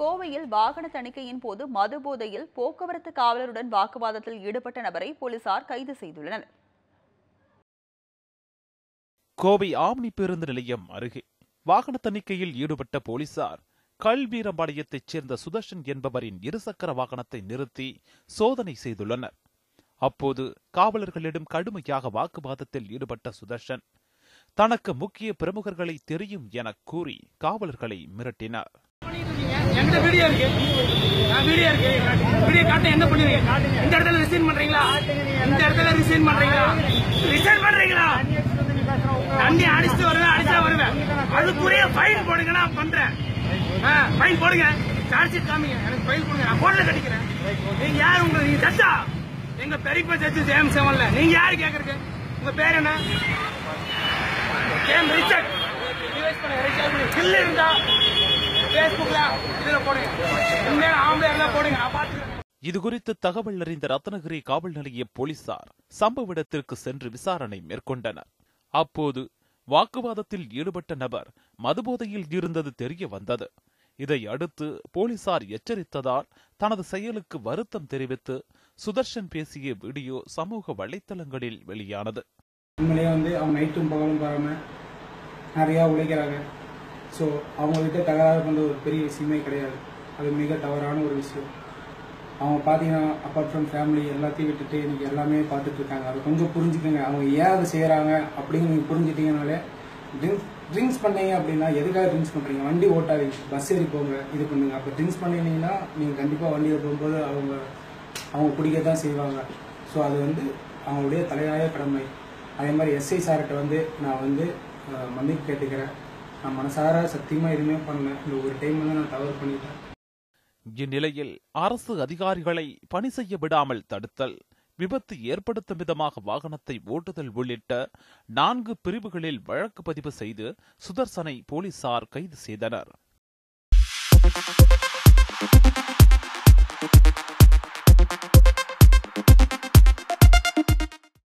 கோவையில் வாகன தணிக்கையின் போது மது போதையில் போக்குவரத்து காவலருடன் வாக்குவாதத்தில் ஈடுபட்ட நபரை போலீசார் கைது செய்துள்ளனர். கோவை ஆம்னி பேருந்து நிலையம் அருகே வாகன தணிக்கையில் ஈடுபட்ட போலீசார் கல்வீரம்பாளையத்தைச் சேர்ந்த சுதர்ஷன் என்பவரின் இருசக்கர வாகனத்தை நிறுத்தி சோதனை செய்துள்ளனர். அப்போது காவலர்களிடம் கடுமையாக வாக்குவாதத்தில் ஈடுபட்ட சுதர்ஷன் தனக்கு முக்கிய பிரமுகர்களை தெரியும் என கூறி காவலர்களை மிரட்டினார். என்கிட்ட வீடியோ இருக்கு. நான் வீடியோ இருக்கு. வீடியோ காட்ட என்ன பண்ணுவீங்க? இந்த இடத்துல ரிசைன் பண்றீங்களா? இந்த இடத்துல ரிசைன் பண்றீங்களா? ரிசைன் பண்றீங்களா? தண்ணி அடிச்சுட்டு வருவேன் அடிச்சா வருவேன். அதுக்குரிய ஃபைன் போடுங்க நான் பண்றேன். ஃபைன் போடுங்க. சார்ஜ் ஷீட் காமிங்க. எனக்கு ஃபைன் போடுங்க நான் போன்ல கட்டிக்கிறேன். நீங்க யார் உங்க நீங்க சச்சா எங்க பெரியப்பா சச்சு சேம் செவன்ல நீங்க யாரு கேக்குறதுக்கு? உங்க பேர் என்ன? Game Richard. கில் இருந்தா பேஸ்புக்ல இதுல போடுங்க. உண்மையான ஆம்பளை இருந்தா போடுங்க. நான் பாத்துக்கிறேன் இதுகுறித்து தகவல் அறிந்த ரத்னகிரி காவல் நிலைய போலீசார் சம்பவ இடத்திற்கு சென்று விசாரணை மேற்கொண்டனர். அப்போது வாக்குவாதத்தில் ஈடுபட்ட நபர் மதுபோதையில் இருந்தது தெரிய வந்தது. இதை அடுத்து போலீசார் எச்சரித்ததால் தனது செயலுக்கு வருத்தம் தெரிவித்து சுதர்ஷன் பேசிய வீடியோ சமூக வலைத்தளங்களில் வெளியானது. உண்மையிலேயே வந்து அவங்க நைட்டும் பகலும் பாராம நிறையா உழைக்கிறாங்க. ஸோ அவங்கக்கிட்ட தகராறு பண்ணுற ஒரு பெரிய விஷயமே கிடையாது. அது மிக தவறான ஒரு விஷயம். அவங்க பார்த்தீங்கன்னா அப்பார்ட் ஃப்ரம் ஃபேமிலி எல்லாத்தையும் விட்டுட்டு இன்னைக்கு எல்லாமே பார்த்துட்டு இருக்காங்க. அதை கொஞ்சம் புரிஞ்சுக்கோங்க. அவங்க ஏன் அதை செய்கிறாங்க அப்படின்னு நீங்கள் புரிஞ்சுட்டீங்கனாலே ட்ரிங்க்ஸ் ட்ரிங்க்ஸ் பண்ணீங்க அப்படின்னா எதுக்காக ட்ரிங்க்ஸ் பண்ணுறீங்க வண்டி ஓட்டாதீங்க. பஸ் ஏறி போங்க இது பண்ணுங்க. அப்போ ட்ரிங்க்ஸ் பண்ணினீங்கன்னா நீங்கள் கண்டிப்பாக வண்டியில் போகும்போது அவங்க அவங்க குடிக்க தான் செய்வாங்க. ஸோ அது வந்து அவங்களுடைய தலையாய கடமை. அதே மாதிரி எஸ்ஐ சார்கிட்ட வந்து நான் வந்து மன்னிப்பு கேட்டுக்கிறேன். நான் மனசார சத்தியமாக எதுவுமே பண்ணல. இந்த ஒரு டைம் வந்து நான் தவறு பண்ணிட்டேன். இந்நிலையில் அரசு அதிகாரிகளை பணி செய்ய விடாமல் தடுத்தல் விபத்து ஏற்படுத்தும் விதமாக வாகனத்தை ஓட்டுதல் உள்ளிட்ட நான்கு பிரிவுகளில் வழக்கு பதிவு செய்து சுதர்சனை போலீசார் கைது செய்தனர்.